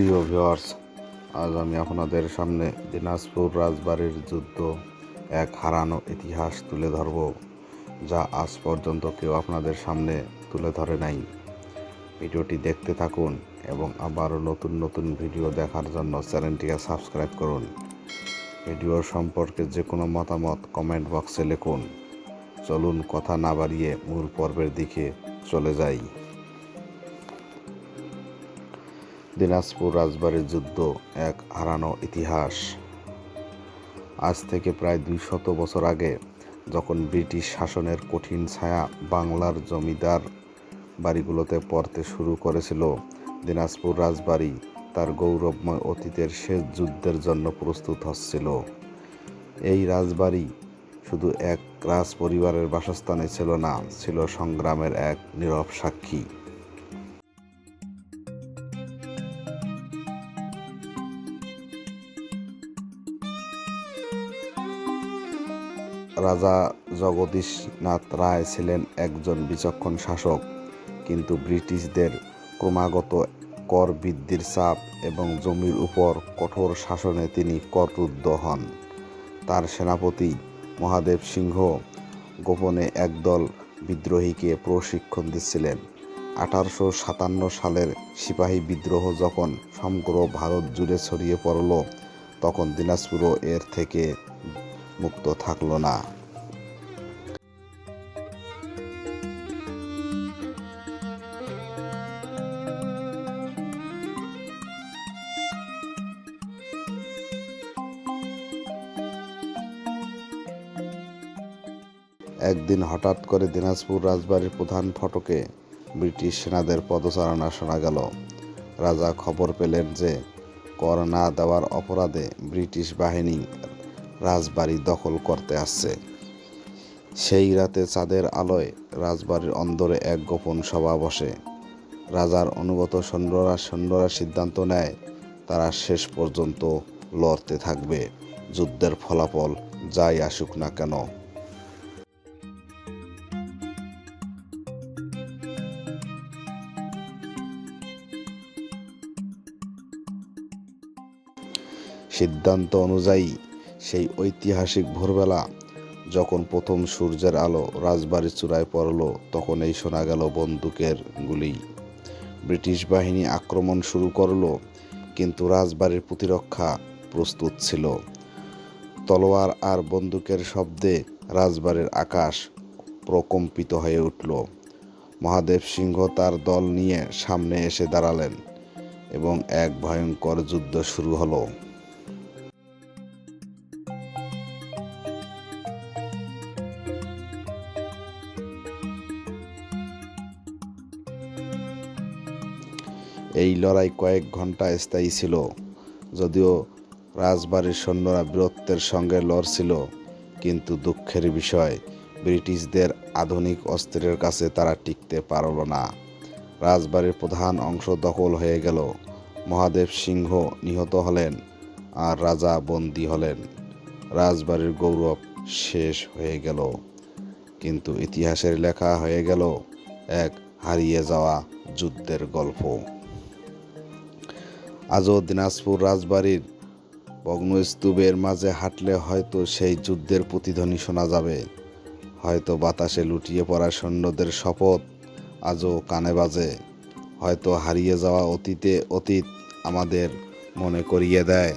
প্রিয় ভিওয়ার্স আজ আমি আপনাদের সামনে দিনাজপুর রাজবাড়ির যুদ্ধ, এক হারানো ইতিহাস তুলে ধরব, যা আজ পর্যন্ত কেউ আপনাদের সামনে তুলে ধরে নাই। ভিডিওটি দেখতে থাকুন এবং আবারও নতুন নতুন ভিডিও দেখার জন্য চ্যানেলটিকে সাবস্ক্রাইব করুন। ভিডিও সম্পর্কে যে কোনো মতামত কমেন্ট বক্সে লিখুন। চলুন কথা না বাড়িয়ে মূল পর্বের দিকে চলে যাই। দিনাজপুর রাজবাড়ির যুদ্ধ এক হারানো ইতিহাস। আজ থেকে প্রায় দুই শত বছর আগে যখন ব্রিটিশ শাসনের কঠিন ছায়া বাংলার জমিদার বাড়িগুলোতে পড়তে শুরু করেছিল, দিনাজপুর রাজবাড়ি তার গৌরবময় অতীতের শেষ যুদ্ধের জন্য প্রস্তুত হচ্ছিল। এই রাজবাড়ি শুধু এক রাজ পরিবারের বাসস্থানে ছিল না, ছিল সংগ্রামের এক নীরব সাক্ষী। রাজা জগদীশনাথ রায় ছিলেন একজন বিচক্ষণ শাসক, কিন্তু ব্রিটিশদের ক্রমাগত কর বৃদ্ধির চাপ এবং জমির উপর কঠোর শাসনে তিনি কররুদ্ধ হন। তার সেনাপতি মহাদেব সিংহ গোপনে একদল বিদ্রোহীকে প্রশিক্ষণ দিচ্ছিলেন। আঠারোশো সাতান্ন সালের সিপাহী বিদ্রোহ যখন সমগ্র ভারত জুড়ে ছড়িয়ে পড়ল, তখন দিনাজপুরও এর থেকে মুক্ত থাকল না। একদিন হঠাৎ করে দিনাজপুর রাজবাড়ির প্রধান ফটকে ব্রিটিশ সেনাদের পদচারণা শোনা গেল। রাজা খবর পেলেন যে, কর না দেওয়ার অপরাধে ব্রিটিশ বাহিনী রাজবাড়ি দখল করতে আসছে। সেই রাতে চাঁদের আলোয় রাজবাড়ির অন্দরে এক গোপন সভা বসে। রাজার অনুগত সৈন্যরা সৈন্যরা সিদ্ধান্ত নেয়, তারা শেষ পর্যন্ত লড়তে থাকবে। যুদ্ধের ফলাফল যাই আসুক না কেন। সিদ্ধান্ত অনুযায়ী সেই ঐতিহাসিক ভোরবেলা যখন প্রথম সূর্যের আলো রাজবাড়ির চূড়ায় পড়ল তখন এই শোনা গেল বন্দুকের গুলি। ব্রিটিশ বাহিনী আক্রমণ শুরু করল, কিন্তু রাজবাড়ির প্রতিরক্ষা প্রস্তুত ছিল। তলোয়ার আর বন্দুকের শব্দে রাজবাড়ির আকাশ প্রকম্পিত হয়ে উঠল। মহাদেব সিংহ তার দল নিয়ে সামনে এসে দাঁড়ালেন এবং এক ভয়ঙ্কর যুদ্ধ শুরু হলো। এই লড়াই কয়েক ঘণ্টা স্থায়ী ছিল, যদিও রাজবাড়ির সৈন্যরা বীরত্বের সঙ্গে লড়ছিল, কিন্তু দুঃখের বিষয়, ব্রিটিশদের আধুনিক অস্ত্রের কাছে তারা টিকতে পারল না। রাজবাড়ির প্রধান অংশ দখল হয়ে গেল, মহাদেব সিংহ নিহত হলেন আর রাজা বন্দী হলেন। রাজবাড়ির গৌরব শেষ হয়ে গেল, কিন্তু ইতিহাসের লেখা হয়ে গেল এক হারিয়ে যাওয়া যুদ্ধের গল্প। আজও দিনাজপুর রাজবাড়ির ভগ্নস্তূপের মাঝে হাঁটলে হয়তো সেই যুদ্ধের প্রতিধ্বনি শোনা যাবে। হয়তো বাতাসে লুটিয়ে পড়া সৈন্যদের শপথ আজও কানে বাজে। হয়তো হারিয়ে যাওয়া অতীতে অতীত আমাদের মনে করিয়ে দেয়।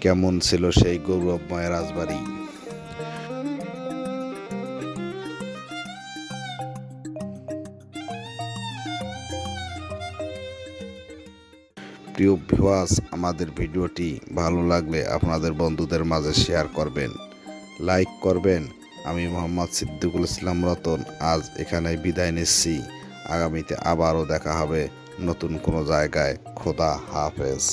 কেমন ছিল সেই গৌরবময় রাজবাড়ি? প্রিয় ভিওয়াস আমাদের ভিডিওটি ভালো লাগলে আপনাদের বন্ধুদের মাঝে শেয়ার করবেন লাইক করবেন। আমি মোহাম্মদ সিদ্দিকুল ইসলাম রতন, আজ এখানে বিদায় নিচ্ছি। আগামীতে আবারও দেখা হবে নতুন কোনো জায়গায়। খোদা হাফেজ।